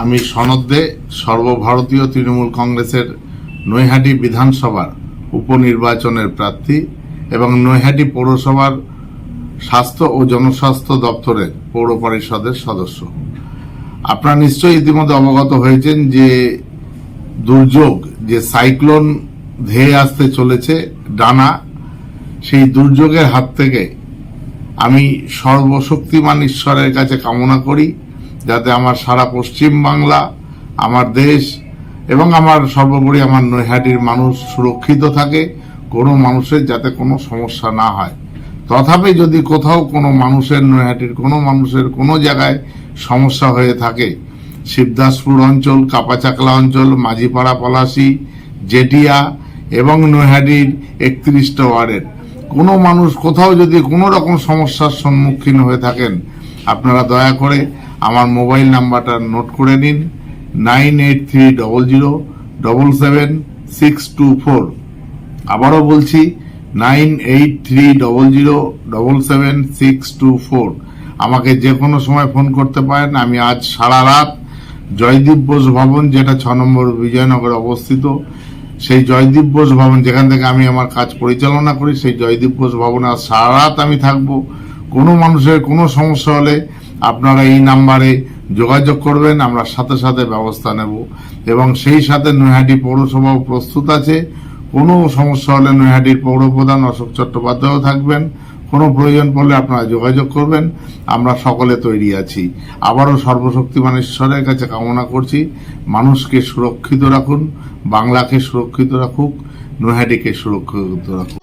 আমি সনদে সর্বভারতীয় তৃণমূল কংগ্রেসের নৈহাটি বিধানসভার উপনির্বাচনের প্রার্থী এবং নৈহাটি পৌরসভার স্বাস্থ্য ও জনস্বাস্থ্য দপ্তরের পৌর পরিষদের সদস্য। আপনারা নিশ্চয়ই ইতিমধ্যে অবগত হয়েছেন যে দুর্যোগ, যে সাইক্লোন ধেয়ে আসতে চলেছে ডানা, সেই দুর্যোগের হাত থেকে আমি সর্বশক্তিমান ঈশ্বরের কাছে কামনা করি। যাতে আমার সারা পশ্চিম বাংলা, আমার দেশ এবং আমার সর্বোপরি আমার নৈহাটির মানুষ সুরক্ষিত থাকে, কোনো মানুষের যাতে কোনো সমস্যা না হয়। তথাপি যদি কোথাও কোনো মানুষের, নৈহাটির কোনো মানুষের কোনো জায়গায় সমস্যা হয়ে থাকে, শিবদাসপুর অঞ্চল, কাপাচাকলা অঞ্চল, মাঝিপাড়া, পলাশি, জেটিয়া এবং নৈহাটির একত্রিশটা ওয়ার্ডের, কোনো মানুষ কোথাও যদি কোনো রকম সমস্যার সম্মুখীন হয়ে থাকেন, আপনারা দয়া করে আমার মোবাইল নাম্বারটা নোট করে নিন। Nine eight three double zero double seven six two four. আবারও বলছি, nine eight three double zero double seven six two four. আমাকে যে কোনো সময় ফোন করতে পারেন। আমি আজ সারা রাত জয়দীপ বোস ভবন, যেটা ছ নম্বর বিজয়নগরে অবস্থিত, সেই জয়দীপ বোস ভবন, যেখান থেকে আমি আমার কাজ পরিচালনা করি, সেই জয়দীপ বোস ভবনে আজ সারা রাত আমি থাকব। কোনো মানুষের কোনো সমস্যা হলে আপনারা এই নাম্বারে যোগাযোগ করবেন, আমরা সাথে সাথে ব্যবস্থা নেব। এবং সেই সাথে নৈহাটি পৌরসভাও প্রস্তুত আছে। কোনো সমস্যা হলে নৈহাটির পৌরপ্রধান অশোক চট্টোপাধ্যায়ও থাকবেন। কোনো প্রয়োজন পড়লে আপনারা যোগাযোগ করবেন। আমরা সকলে তৈরি আছি। আবারও সর্বশক্তিমান ঈশ্বরের কাছে কামনা করছি। মানুষকে সুরক্ষিত রাখুন, বাংলাকে সুরক্ষিত রাখুক, নৈহাটিকে সুরক্ষিত রাখুক।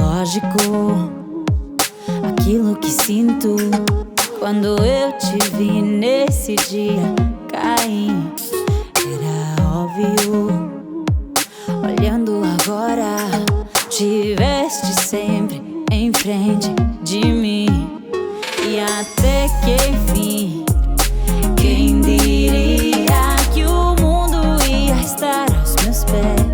Lógico aquilo que sinto quando eu te vi nesse dia cair. Era óbvio. Olhando agora, tiveste sempre em frente de mim. E até que enfim, quem diria que o mundo ia estar aos meus pés?